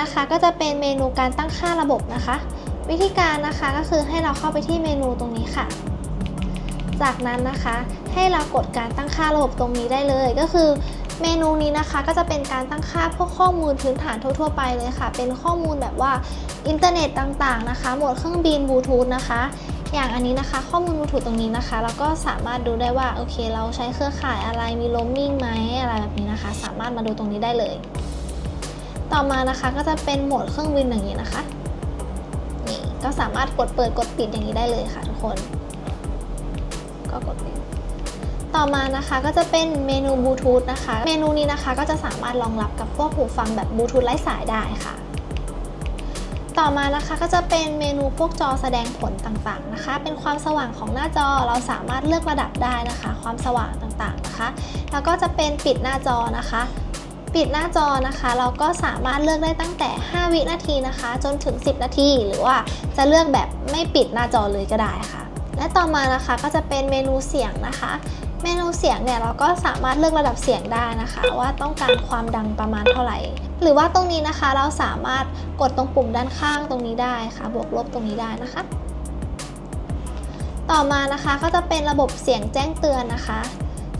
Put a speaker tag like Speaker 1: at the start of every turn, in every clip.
Speaker 1: นะคะก็จะเป็นเมนูการตั้งค่าระบบนะคะ วิธีการนะคะก็คือให้เราเข้าไปที่เมนูตรงนี้ค่ะ จากนั้นนะคะให้เรากดการตั้งค่าระบบตรงนี้ได้เลย ก็คือเมนูนี้นะคะก็จะเป็นการตั้งค่าพวกข้อมูลพื้นฐานทั่ว ๆ ไปเลยค่ะ เป็นข้อมูลแบบว่าอินเทอร์เน็ตต่างๆนะคะ หมวดเครื่องบินบลูทูธนะคะ อย่างอันนี้นะคะ ข้อมูลบลูทูธตรงนี้นะคะ เราก็สามารถดูได้ว่าโอเค เราใช้เครือข่ายอะไรมีโรมมิ่งไหมอะไรแบบนี้นะคะ สามารถมาดูตรงนี้ได้เลย ต่อมานะคะก็จะเป็นโหมดเครื่องบินอย่างนี้นะคะ นี่ก็สามารถกดเปิดกดปิดอย่างนี้ได้เลยค่ะทุกคน ก็กดปิดต่อมานะคะก็จะเป็นเมนูบลูทูธนะคะ เมนูนี้นะคะก็จะสามารถรองรับกับพวกหูฟังแบบบลูทูธไร้สายได้ค่ะ ต่อมานะคะก็จะเป็นเมนูพวกจอแสดงผลต่างๆนะคะ เป็นความสว่างของหน้าจอเราสามารถเลือกระดับได้นะคะ ความสว่างต่างๆนะคะ แล้วก็จะเป็นปิดหน้าจอนะคะ ปิดหน้าจอนะคะ เราก็สามารถเลือกได้ตั้งแต่ 5 วินาทีนะคะ จนถึง 10 นาที หรือว่าจะเลือกแบบไม่ปิดหน้าจอเลยก็ได้ค่ะ และต่อมานะคะก็จะเป็นเมนูเสียงนะคะ เมนูเสียงเนี่ยเราก็สามารถเลือกระดับเสียงได้นะคะ ว่าต้องการความดังประมาณเท่าไหร่ หรือว่าตรงนี้นะคะเราสามารถกดตรงปุ่มด้านข้างตรงนี้ได้ค่ะ บวกลบตรงนี้ได้นะคะ ต่อมานะคะก็จะเป็นระบบเสียงแจ้งเตือนนะคะ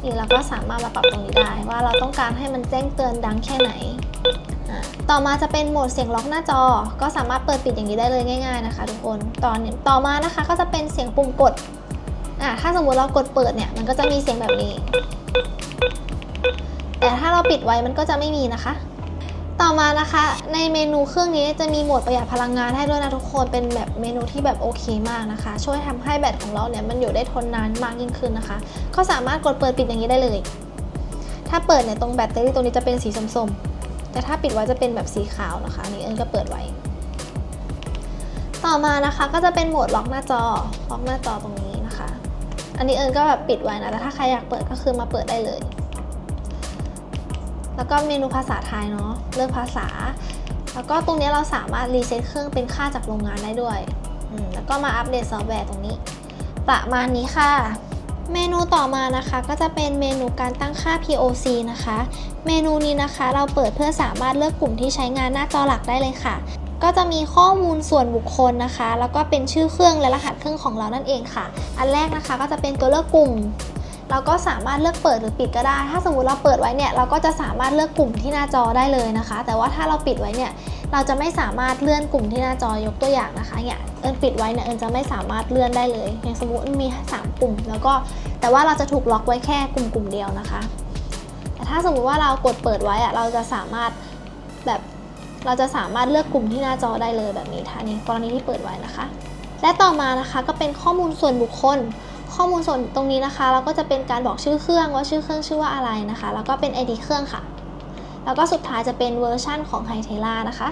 Speaker 1: นี่เราก็สามารถมาปรับตรงนี้ได้ว่าเราต้องการให้มันแจ้งเตือนดังแค่ไหน ต่อมาจะเป็นโหมดเสียงล็อกหน้าจอ ก็สามารถเปิดปิดอย่างนี้ได้เลยง่าย ๆนะคะทุกคนตอนนี้ต่อมานะคะก็จะเป็นเสียงปุ่มกดอ่าถ้าสมมติเรากดเปิดเนี่ยมันก็จะมีเสียงแบบนี้ แต่ถ้าเราปิดไว้มันก็จะไม่มีนะคะ ต่อมานะคะในเมนูเครื่องนี้จะมีโหมดประหยัดพลังงานให้ด้วยนะทุกคนเป็นแบบเมนูที่แบบโอเคมากนะคะ ช่วยทำให้แบตของเราเนี่ยมันอยู่ได้ทนนานมากยิ่งขึ้นนะคะ ก็สามารถกดเปิดปิดอย่างนี้ได้เลย ถ้าเปิดเนี่ยตรงแบตเตอรี่ตรงนี้จะเป็นสีส้มๆ แต่ถ้าปิดไว้จะเป็นแบบสีขาวนะคะนี่เอิญก็เปิดไว้ ต่อมานะคะก็จะเป็นโหมดล็อกหน้าจอล็อกหน้าจอตรงนี้นะคะ อันนี้เอิญก็แบบปิดไว้นะแต่ถ้าใครอยากเปิดก็คือมาเปิดได้เลย แล้วก็เมนูภาษาไทยเนาะเลือกภาษา แล้วก็ตรงนี้เราสามารถรีเซ็ตเครื่องเป็นค่าจากโรงงานได้ด้วย แล้วก็มาอัปเดตซอฟต์แวร์ตรงนี้ ประมาณนี้ค่ะเมนูต่อมานะคะก็จะเป็นเมนูการตั้งค่า POC นะคะ เมนูนี้นะคะเราเปิดเพื่อสามารถเลือกกลุ่มที่ใช้งานหน้าจอหลักได้เลยค่ะ ก็จะมีข้อมูลส่วนบุคคลนะคะ แล้วก็เป็นชื่อเครื่องและรหัสเครื่องของเรานั่นเองค่ะ อันแรกนะคะก็จะเป็นตัวเลือกกลุ่ม เราก็สามารถเลือกเปิดหรือปิดก็ได้ ถ้าสมมติเราเปิดไว้เนี่ยเราก็จะสามารถเลือกกลุ่มที่หน้าจอได้เลยนะคะ แต่ว่าถ้าเราปิดไว้เนี่ยเราจะไม่สามารถเลื่อนกลุ่มที่หน้าจอยกตัวอย่างนะคะเนี่ยเอิญปิดไว้เนี่ยเอิญจะไม่สามารถเลื่อนได้เลย อย่างสมมติมี 3 กลุ่ม แล้วก็แต่ว่าเราจะถูกล็อกไว้แค่กลุ่มกลุ่มเดียวนะคะ แต่ถ้าสมมุติว่าเรากดเปิดไว้อะเราจะสามารถแบบเราจะสามารถเลือกกลุ่มที่หน้าจอได้เลยแบบนี้ท่านี้กรณีที่เปิดไว้นะคะ และต่อมานะคะก็เป็นข้อมูลส่วนบุคคล ข้อมูลส่วนตรงนี้นะคะ เราก็จะเป็นการบอกชื่อเครื่องว่าชื่อเครื่องชื่อว่าอะไรนะคะ แล้วก็เป็น ID เครื่องค่ะ แล้วก็สุดท้ายจะเป็นเวอร์ชั่นของไฮเทล่านะคะ